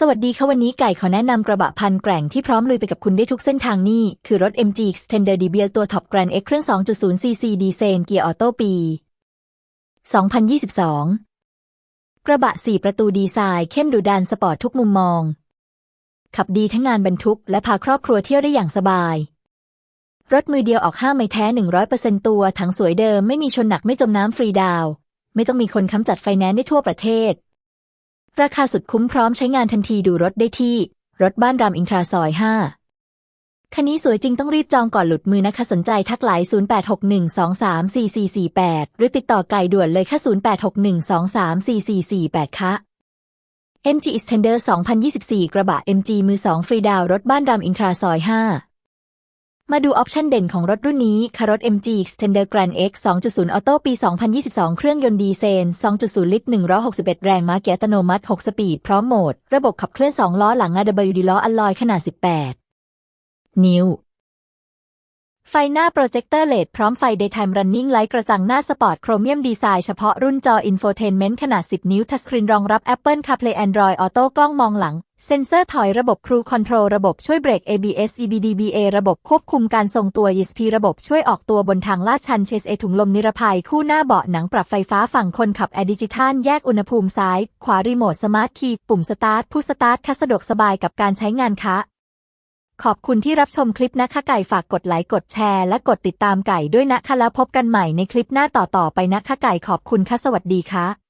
สวัสดีค่ะวันนี้ไก่ขอแนะนำกระบะพันแกร่งที่พร้อมลุยไปกับคุณได้ทุกเส้นทางนี่ คือรถ MG Extender DBL ตัว Top Grand X เครื่อง 2.0 cc ดีเซลเกียร์ออโต้ปี 2022 กระบะ 4 ประตูดีไซน์เข้มดุดันสปอร์ตทุกมุมมอง ขับดีทั้งงานบรรทุก และพาครอบครัวเที่ยวได้อย่างสบาย รถมือเดียวออกห้าไม่แท้ 100%ตัวถังสวยเดิมไม่มีชนหนักไม่จมน้ำฟรีดาว ไม่ต้องมีคนค้ำจัดไฟแนนซ์ได้ทั่วประเทศ ราคาสุดคุ้มพร้อมใช้งานทันทีดูรถได้ที่ รถบ้านรามอินทราซอย5คันนี้สวยจริงต้องรีบจองก่อนหลุดมือนะคะสนใจทักไลน์ 0861234448 หรือติดต่อไก่ด่วนเลยค่ะ 0861234448 ค่ะ MG Extender 2024 กระบะ MG มือ 2 ฟรีดาวรถบ้านรามอินทราซอย 5 มาดูออปชันเด่นของรถรุ่นนี้คารถ MG Extender Grand X 2.0 Auto ปี 2022 เครื่องยนต์ดีเซล2.0 ลิตร 161 แรงม้าเกียร์อัตโนมัติ 6 สปีด พร้อมโหมด ระบบขับเคลื่อน 2 ล้อหลัง AWD ล้ออัลลอยขนาด 18 นิ้ว ไฟหน้าโปรเจคเตอร์เลดพร้อมไฟ Daytime Running Light กระจังหน้าสปอร์ตโครเมียมดีไซน์เฉพาะรุ่นจอ Infotainment ขนาด 10 นิ้ว ทัชสกรีนรองรับ Apple CarPlay Android Auto กล้องมองหลัง เซ็นเซอร์ถอยระบบ Cruise Control ระบบช่วยเบรก ABS EBDBA ระบบควบคุมการทรงตัว ESP ระบบช่วยออกตัวบนทางลาดชัน Chase A ถุงลมนิรภัย คู่หน้าเบาะหนังปรับไฟฟ้าฝั่งคนขับแอดิจิทัลแยกอุณหภูมิซ้าย ขวารีโมทสมาร์ทคีย์ปุ่มสตาร์ทผู้สตาร์ทคัสะดวกสบายกับการใช้งานคะ ขอบคุณที่รับชมคลิปนะคะไก่ฝากกดไลค์กดแชร์และกดติดตามไก่ด้วยนะคะแล้วพบกันใหม่ในคลิปหน้าต่อๆไปนะคะไก่ขอบคุณค่ะสวัสดีค่ะ